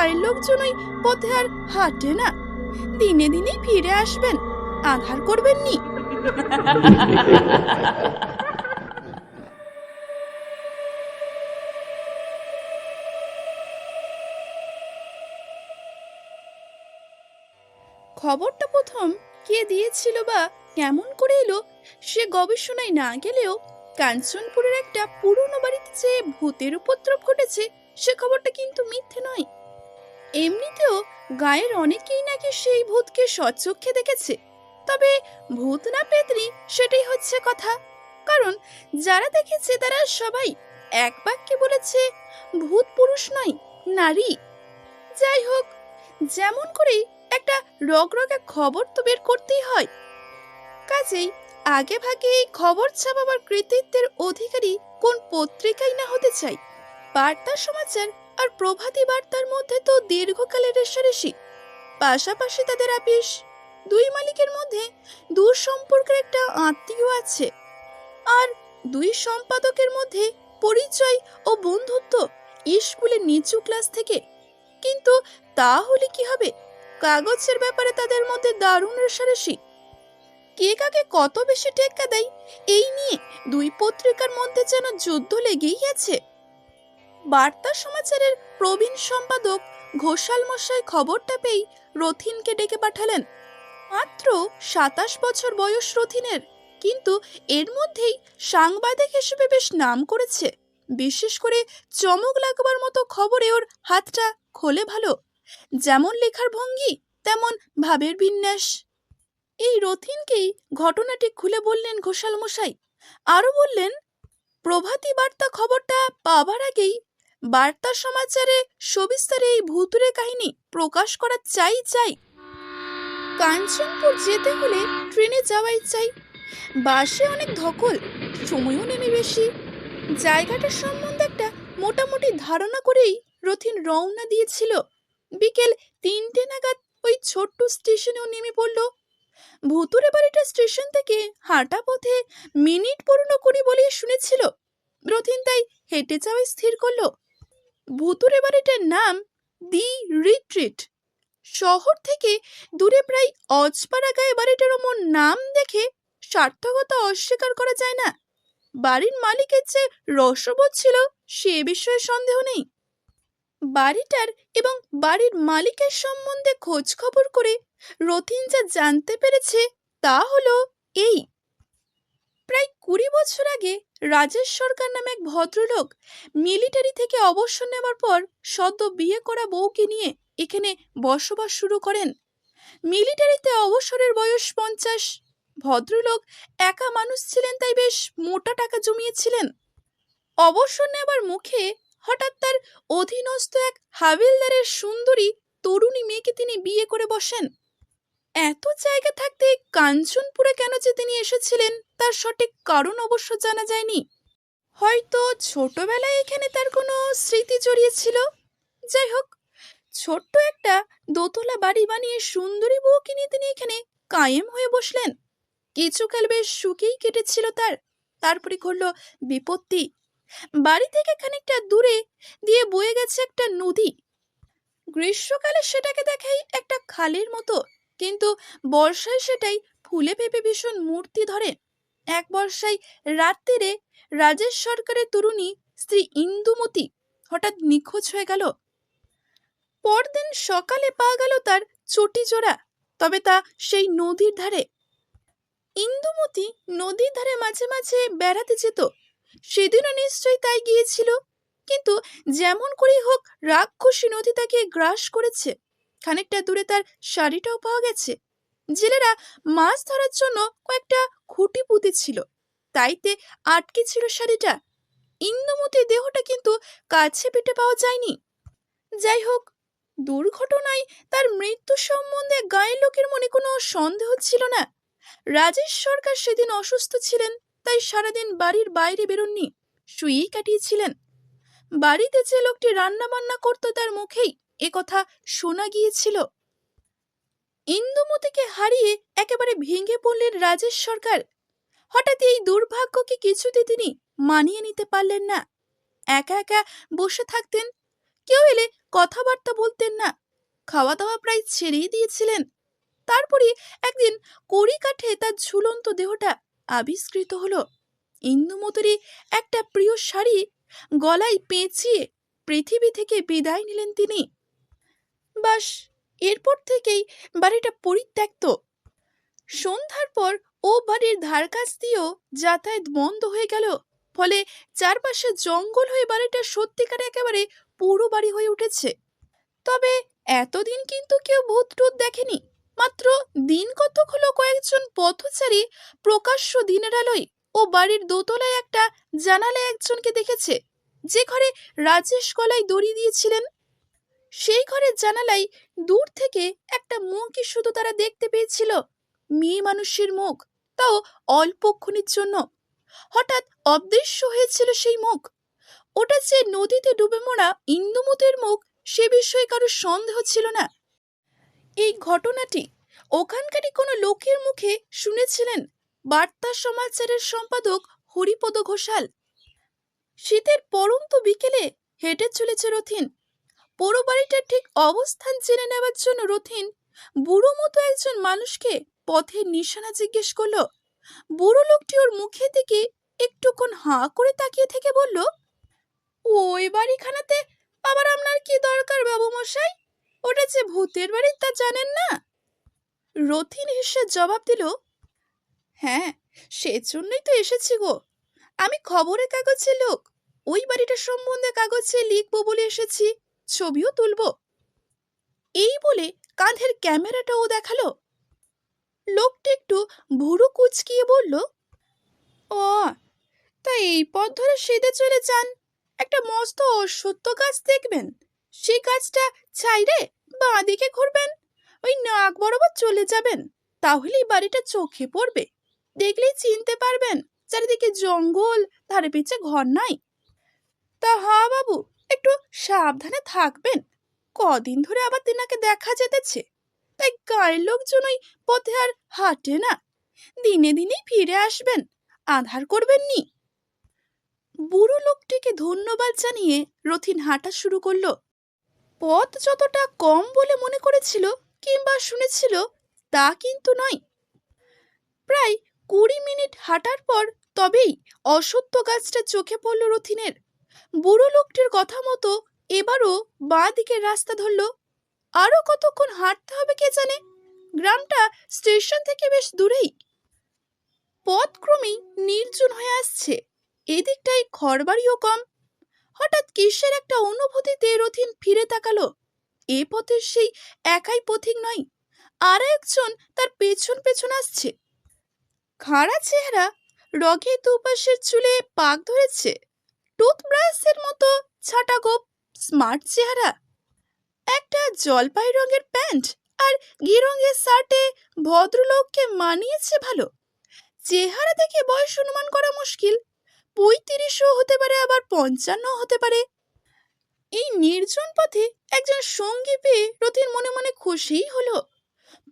গায়ের লোকজনই পথে আর হাঁটে না। দিনে দিনেই ফিরে আসবেন, আধার করবেন নি। খবরটা প্রথম কে দিয়েছিল বা কেমন করে এলো, সে গবেষণায় না গেলেও কাঞ্চনপুরের একটা পুরনো বাড়িতে যে ভূতের উপদ্রব ঘটেছে, সে খবরটা কিন্তু মিথ্যে নয়। এমনিতেও গায়ের অনেকেই নাকি সেই ভূতকে সচক্ষে দেখেছে। তবে ভূত না পেতনি সেটাই হচ্ছে কথা। কারণ যারা দেখেছে তারা সবাই এক বাক্যে বলেছে, ভূত পুরুষ নয়, নারী। যাই হোক, যেমন করেই একটা রগরগা খবর তো বের করতেই হয়। কাজেই আগে ভাগে এই খবর ছাপাবার কৃতিত্বের অধিকারী কোন পত্রিকাই না হতে চাই। বার্তা সমাচার আর প্রভাতী বার্তার মধ্যে তো দীর্ঘকালের রেশারেশি। পাশাপাশি তাদের আপিস। দুই মালিকের মধ্যে দূর সম্পর্কের একটা আত্মীয় আছে। আর দুই সম্পাদকের মধ্যে পরিচয় ও বন্ধুত্ব স্কুলের নিচু ক্লাস থেকে। কিন্তু তা হলে কি হবে? কাগজের ব্যাপারে তাদের মধ্যে দারুণ রেশারেশি। কে কাকে কত বেশি টেক্কা দেয়, এই নিয়ে দুই পত্রিকার মধ্যে যেন যুদ্ধ লেগেই আছে। বার্তা সমাচারের প্রবীণ সম্পাদক ঘোষাল মশাই খবরটা পেয়ে রথিনকে ডেকে পাঠালেন। মাত্র সাতাশ বছর বয়স রথিনের, কিন্তু এর মধ্যেই সাংবাদিক হিসেবে বেশ নাম করেছে। বিশেষ করে চমক লাগবার মতো খবরে ওর হাতটা খোলে ভালো। যেমন লেখার ভঙ্গি, তেমন ভাবের বিন্যাস। এই রথিনকেই ঘটনাটি খুলে বললেন ঘোষাল মশাই। আরও বললেন, প্রভাতী বার্তা খবরটা পাবার আগেই বার্তা সমাচারে সবিস্তারে এই ভূতুরে কাহিনী প্রকাশ করা চাই চাই। কাঞ্চনপুর যেতে হলে ট্রেনে যাওয়াই চাই। বাসে অনেক ধকল, সময়ও নেমে বেশি। জায়গাটার সম্বন্ধে একটা মোটামুটি ধারণা করেই রথিন রওনা দিয়েছিল। বিকেল তিনটে নাগাদ ওই ছোট্ট স্টেশনেও নেমে পড়ল। ভুতুরে বাড়িটা স্টেশন থেকে হাঁটা পথে মিনিট পূর্ণ করি বলে শুনেছিল। রথিন তাই হেঁটে যাওয়াই স্থির করল। ভুতুরে বাড়িটার নাম দি রিট্রিট। শহর থেকে দূরে প্রায় অজপাড়া গায়ে বাড়িটার ওমন নাম দেখে সার্থকতা অস্বীকার করা যায় না। বাড়ির মালিকের যে রসবোধ ছিল সে বিষয়ে সন্দেহ নেই। বাড়িটার এবং বাড়ির মালিকের সম্বন্ধে খোঁজ খবর করে রথিন যা জানতে পেরেছে তা হলো এই। প্রায় কুড়ি বছর আগে রাজেশ সরকার নামে এক ভদ্রলোক মিলিটারি থেকে অবসর নেবার পর সদ্য বিয়ে করা বউকে নিয়ে এখানে বসবাস শুরু করেন। মিলিটারিতে অবসরের বয়স পঞ্চাশ। ভদ্রলোক একা মানুষ ছিলেন তাই বেশ মোটা টাকা জমিয়েছিলেন। অবসর নেবার মুখে হঠাৎ তার অধীনস্থ এক হাবিলদারের সুন্দরী, তরুণী মেয়েকে তিনি বিয়ে করে বসেন। এত জায়গা থাকতে কাঞ্চনপুরে কেন যে তিনি এসেছিলেন, তার সঠিক কারণ অবশ্য জানা যায়নি। হয়তো ছোটবেলায় এখানে তার কোনো স্মৃতি জড়িয়েছিল? যাই হোক, ছোট্ট একটা দোতলা বাড়ি বানিয়ে সুন্দরী বউকে নিয়ে তিনি এখানে কায়েম হয়ে বসলেন। কিছুকাল বেশ সুখেই কেটেছিল তার, তারপরে ঘটল বিপত্তি। বাড়ি থেকে খানিকটা দূরে দিয়ে বয়ে গেছে একটা নদী। গ্রীষ্মকালে সেটাকে দেখাই একটা খালের মতো। কিন্তু বর্ষায় সেটাই ফুলে ফেপে ভীষণ মূর্তি ধরে। এক বর্ষায় রাত্রিরে রাজেশ সরকারের তরুণী স্ত্রী ইন্দুমতি হঠাৎ নিখোঁজ হয়ে গেল। পরদিন সকালে পাওয়া গেল তার চটি জোড়া, তবে তা সেই নদীর ধারে। ইন্দুমতি নদীর ধারে মাঝে মাঝে বেড়াতে যেত। সেদিনও নিশ্চয়ই তাই গিয়েছিল। কিন্তু যেমন করেই হোক, রাক্ষসী নদী তাকে গ্রাস করেছে। খানিকটা দূরে তার শাড়িটাও পাওয়া গেছে। জেলেরা মাছ ধরার জন্য কয়েকটা খুঁটি পুঁতেছিল তাইতে আটকে ছিল শাড়িটা। ইন্দুমতির দেহটা কিন্তু কাছে পিঠে পাওয়া যায়নি। যাই হোক, দুর্ঘটনায় তার মৃত্যু সম্বন্ধে গায়ের লোকের মনে কোনো সন্দেহ ছিল না। রাজেশ সরকার সেদিন অসুস্থ ছিলেন, তাই সারাদিন বাড়ির বাইরে বেরোননি, শুয়েই কাটিয়েছিলেন। বাড়িতে যে লোকটি রান্না বান্না করত তার মুখেই এ কথা শোনা গিয়েছিল। ইন্দুমতিকে হারিয়ে একেবারে ভেঙে পড়লেন রাজেশ সরকার। হঠাৎ এই দুর্ভাগ্যকে কিছুতে তিনি মানিয়ে নিতে পারলেন না। একা একা বসে থাকতেন, কেউ এলে কথাবার্তা বলতেন না। খাওয়া দাওয়া প্রায় ছেড়েই দিয়েছিলেন। তারপরে একদিন কড়ি কাঠে তার ঝুলন্ত দেহটা আবিষ্কৃত হলো। ইন্দুমতুরি একটা প্রিয় শাড়ি গলায় পেঁচিয়ে পৃথিবী থেকে বিদায় নিলেন তিনি। বাস, এরপর থেকেই বাড়িটা পরিত্যক্ত। সন্ধ্যার পর ও বাড়ির ধার কাছ দিয়েও যাতায়াত বন্ধ হয়ে গেল। ফলে চারপাশে জঙ্গল হয়ে বাড়িটা সত্যিকার একেবারে পুরো বাড়ি হয়ে উঠেছে। তবে এতদিন কিন্তু কেউ ভূত টুত দেখেনি। মাত্র দিন কতক হলো কয়েকজন পথচারী প্রকাশ্য দিনের আলোয় ও বাড়ির দোতলায় একটা জানালায় একজনকে দেখেছে। যে ঘরে রাজেশ গলায় দড়ি দিয়েছিলেন সেই ঘরের জানালায় দূর থেকে একটা মুখই শুধু তারা দেখতে পেয়েছিল। মেয়ে মানুষের মুখ, তাও অল্পক্ষণের জন্য। হঠাৎ অদৃশ্য হয়েছিল সেই মুখ। ওটা যে নদীতে ডুবে মরা ইন্দুমতের মুখ, সে বিষয়ে কারও সন্দেহ ছিল না। এই ঘটনাটি ওখানকারই কোনো লোকের মুখে শুনেছিলেন বার্তা সমাচারের সম্পাদক হরিপদ ঘোষাল। শীতের পরন্ত বিকেলে হেঁটে চলেছে রথিন। পোড়ো বাড়িটার ঠিক অবস্থান জেনে নেওয়ার জন্য রথিন বুড়ো মতো একজন মানুষকে পথের নিশানা জিজ্ঞেস করল, বুড়ো লোকটি ওর মুখে দিকে একটুক্ষণ হাঁ করে তাকিয়ে থেকে বলল, ওই বাড়িখানাতে আবার আপনার কি দরকার বাবু মশাই? ওটা যে ভূতের বাড়ি তা জানেন না? রথিন হেসে জবাব দিল হ্যাঁ সেজন্যই তো এসেছি গো। আমি খবরের কাগজে লোক, ওই বাড়িটা সম্বন্ধে কাগজে লিখব বলে এসেছি। ছবিও তুলব। এই বলে কাঁধের ক্যামেরাটাও দেখাল। লোকটা একটু ভুরু কুচকিয়ে বলল, ও, তা এই পথ ধরে সেদে চলে যান। একটা মস্ত অসত্য গাছ দেখবেন। সেই গাছটা ছাইরে বাঁ দিকে ঘুরবেন। ওই নাক বরাবর চলে যাবেন। তাহলেই বাড়িটা চোখে পড়বে। দেখলেই চিনতে পারবেন, চারিদিকে জঙ্গল, ধারে পিছে ঘর নাই। তা হা বাবু একটু সাবধানে থাকবেন। কদিন ধরে আবার তেনাকে দেখা যেতেছে। তাই গায়ের লোকজন ওই পথে আর হাঁটে না। দিনে দিনেই ফিরে আসবেন। আধার করবেন নি। বুড়ো লোকটিকে ধন্যবাদ জানিয়ে রথিন হাঁটা শুরু করল। পথ যতটা কম বলে মনে করেছিল কিংবা শুনেছিল তা কিন্তু নয়। প্রায় কুড়ি মিনিট হাঁটার পর তবেই অসত্য গাছটা চোখে পড়ল রথিনের। বুড়ো লোকটির কথা মতো এবারও বাঁ দিকের রাস্তা ধরল। আরও কতক্ষণ হাঁটতে হবে কে জানে? গ্রামটা স্টেশন থেকে বেশ দূরেই। পথ ক্রমেই নির্জন হয়ে আসছে। এদিকটায় ঘরবাড়িও কম। হঠাৎ কিসের একটা অনুভূতিতে রথিন ফিরে তাকালো। এ পথের সেই একাই পথিক নয়, আর একজন তার পেছন পেছন আসছে। খাড়া চেহারা রগে দুপাশের চুলে পাক ধরেছে। টুথব্রাশের মতো ছাটা গোপ স্মার্ট চেহারা। একটা জলপাই রঙের প্যান্ট আর ঘি রঙের শার্টে ভদ্রলোককে মানিয়েছে ভালো। চেহারা দেখে বয়স অনুমান করা মুশকিল। পঁয়ত্রিশও হতে পারে, আবার পঞ্চান্ন হতে পারে। এই নির্জন পথে একজন সঙ্গী পেয়ে রথির মনে মনে খুশিই হলো।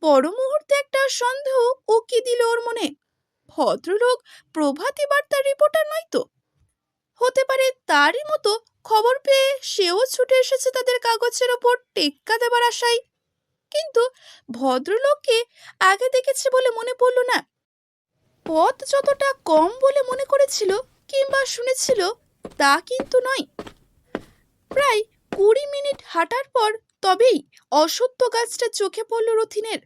পর মুহূর্তে একটা সন্দেহ উকি দিল ওর মনে। ভদ্রলোক প্রভাতী বার্তার রিপোর্টার নয় তো? হতে পারে তারই মতো খবর পেয়ে সেও ছুটে এসেছে তাদের কাগজের ওপর টেক্কা দেবার আশায়। কিন্তু ভদ্রলোককে আগে দেখেছে বলে মনে পড়ল না। পথ যতটা কম বলে মনে করেছিল কিংবা শুনেছিল তা কিন্তু নয়। প্রায় কুড়ি মিনিট হাঁটার পর তবেই অসত্য গাছটা চোখে পড়ল রথিনের।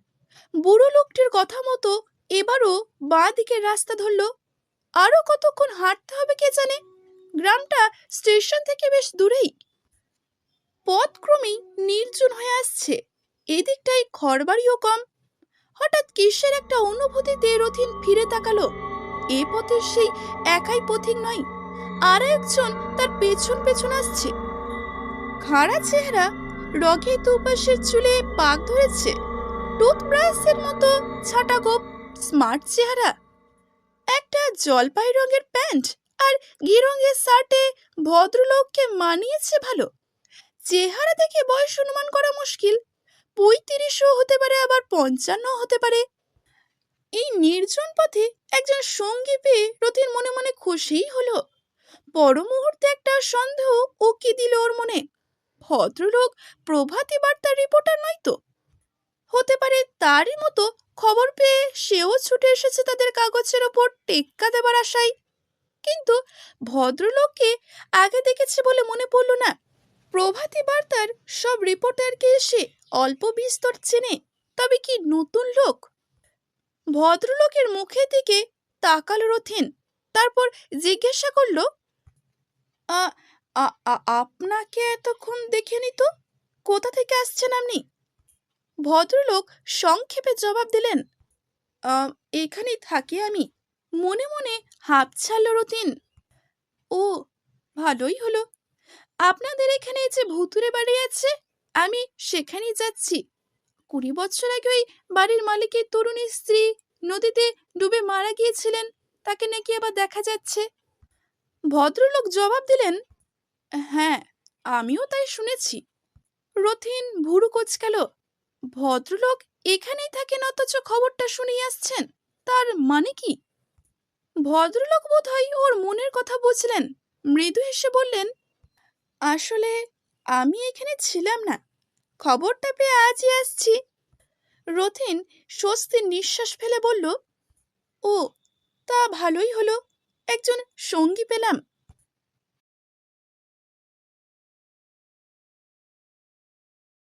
বুড়ো লোকটির কথা মতো এবারও বাঁ দিকের রাস্তা ধরল। আরও কতক্ষণ হাঁটতে হবে কে জানে? গ্রামটা স্টেশন থেকে বেশ দূরেই। পথ ক্রমেই নির্জন হয়ে আসছে। এদিকটায় ঘরবাড়িও কম। হঠাৎ কিসের একটা অনুভূতিতে রথিন ফিরে তাকালো। এ পথের সেই একাই পথিক নয় আর একজন তার পেছন পেছন আসছে। খাড়া চেহারা রগে দুপাশের চুলে পাক ধরেছে। টুথব্রাশের মতো ছাটা গোপ, স্মার্ট চেহারা, একটা জলপাই রঙের প্যান্ট আর ঘি রঙের শার্টে ভদ্রলোককে মানিয়েছে ভালো। চেহারা দেখে বয়স অনুমান করা মুশকিল। পঁয়ত্রিশও হতে পারে, আবার পঞ্চান্ন হতে পারে। এই নির্জন পথে একজন সঙ্গী পেয়ে রথির মনে মনে খুশিই হলো। পর মুহূর্তে একটা সন্দেহ উকি দিল ওর মনে। ভদ্রলোক প্রভাতী বার্তার রিপোর্টার নয় তো? হতে পারে তারই মতো খবর পেয়ে সেও ছুটে এসেছে তাদের কাগজের ওপর টেক্কা দেবার আশায়। কিন্তু ভদ্রলোককে আগে দেখেছে বলে মনে পড়ল না। প্রভাতী বার্তার সব রিপোর্টারকে এসে অল্প বিস্তর চেনে তবে কি নতুন লোক? ভদ্রলোকের মুখের দিকে তাকাল রথিন তারপর জিজ্ঞাসা করল "আ, আ, আ, আপনাকে এতক্ষণ দেখিনি তো? কোথা থেকে আসছেন আপনি? ভদ্রলোক সংক্ষেপে জবাব দিলেন "আ, এখানেই থাকি আমি। মনে মনে হাঁপ ছাড়ল রতিন। ও, ভালোই হলো। আপনাদের এখানে যে ভুতুরে বাড়ি আছে, আমি সেখানেই যাচ্ছি। কুড়ি বছর আগে ওই বাড়ির মালিকের তরুণী স্ত্রী নদীতে ডুবে মারা গিয়েছিলেন, তাকে নাকি আবার দেখা যাচ্ছে। ভদ্রলোক জবাব দিলেন হ্যাঁ আমিও তাই শুনেছি। রথিন ভুরু কোচকাল, ভদ্রলোক এখানেই থাকেন অথচ খবরটা শুনিয়ে আসছেন, তার মানে কি? ভদ্রলোক বোধহয় ওর মনের কথা বুঝলেন। মৃদু হেসে বললেন, আসলে আমি এখানে ছিলাম না। খবরটা পেয়ে আজই আসছি। রথিন স্বস্তির নিঃশ্বাস ফেলে বলল, ও, তা ভালোই হলো। একজন সঙ্গী পেলাম।